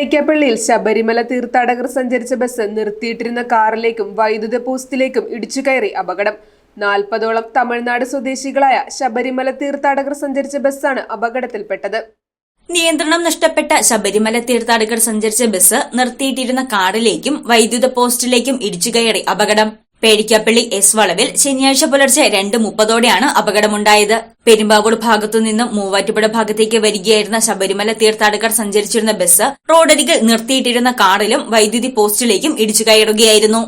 പേഴയ്ക്കപ്പള്ളിയിൽ ശബരിമല തീർത്ഥാടകർ സഞ്ചരിച്ച ബസ് നിർത്തിയിട്ടിരുന്ന കാറിലേക്കും വൈദ്യുത പോസ്റ്റിലേക്കും ഇടിച്ചു കയറി അപകടം. നാൽപ്പതോളം തമിഴ്നാട് സ്വദേശികളായ ശബരിമല തീർത്ഥാടകർ സഞ്ചരിച്ച ബസ്സാണ് അപകടത്തിൽപ്പെട്ടത്. നിയന്ത്രണം നഷ്ടപ്പെട്ട ശബരിമല തീർത്ഥാടകർ സഞ്ചരിച്ച ബസ് നിർത്തിയിട്ടിരുന്ന കാറിലേക്കും വൈദ്യുത പോസ്റ്റിലേക്കും ഇടിച്ചു കയറി അപകടം. പേടിക്കാപ്പള്ളി എസ് വളവിൽ ശനിയാഴ്ച പുലർച്ചെ രണ്ട് മുപ്പതോടെയാണ് അപകടമുണ്ടായത്. പെരുമ്പാവൂർ ഭാഗത്തുനിന്നും മൂവാറ്റുപുഴ ഭാഗത്തേക്ക് വരികയായിരുന്ന ശബരിമല തീർത്ഥാടകർ സഞ്ചരിച്ചിരുന്ന ബസ് റോഡരികിൽ നിർത്തിയിട്ടിരുന്ന കാറിലും വൈദ്യുതി പോസ്റ്റിലേക്കും ഇടിച്ചു കയറുകയായിരുന്നു.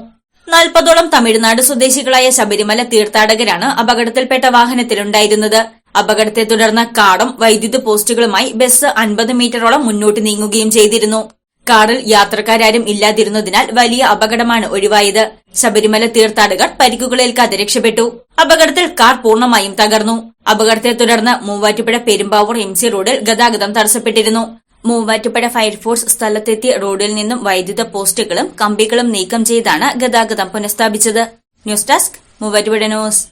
നാൽപ്പതോളം തമിഴ്നാട് സ്വദേശികളായ ശബരിമല തീർത്ഥാടകരാണ് അപകടത്തിൽപ്പെട്ട വാഹനത്തിലുണ്ടായിരുന്നത്. അപകടത്തെ തുടർന്ന് കാടും വൈദ്യുത പോസ്റ്റുകളുമായി ബസ് അൻപത് മീറ്ററോളം മുന്നോട്ട് നീങ്ങുകയും ചെയ്തിരുന്നു. കാറിൽ യാത്രക്കാരും ഇല്ലാതിരുന്നതിനാൽ വലിയ അപകടമാണ് ഒഴിവായത്. ശബരിമല തീർത്ഥാടകർ പരിക്കുകളേൽക്കാതെ രക്ഷപ്പെട്ടു. അപകടത്തിൽ കാർ പൂർണമായും തകർന്നു. അപകടത്തെ തുടർന്ന് മൂവാറ്റുപുഴ പെരുമ്പാവൂർ എം സി റോഡിൽ ഗതാഗതം തടസ്സപ്പെട്ടിരുന്നു. മൂവാറ്റുപുഴ ഫയർഫോഴ്സ് സ്ഥലത്തെത്തി റോഡിൽ നിന്നും വൈദ്യുത പോസ്റ്റുകളും കമ്പികളും നീക്കം ചെയ്താണ് ഗതാഗതം പുനഃസ്ഥാപിച്ചത്. News desk Muvattupuzha news.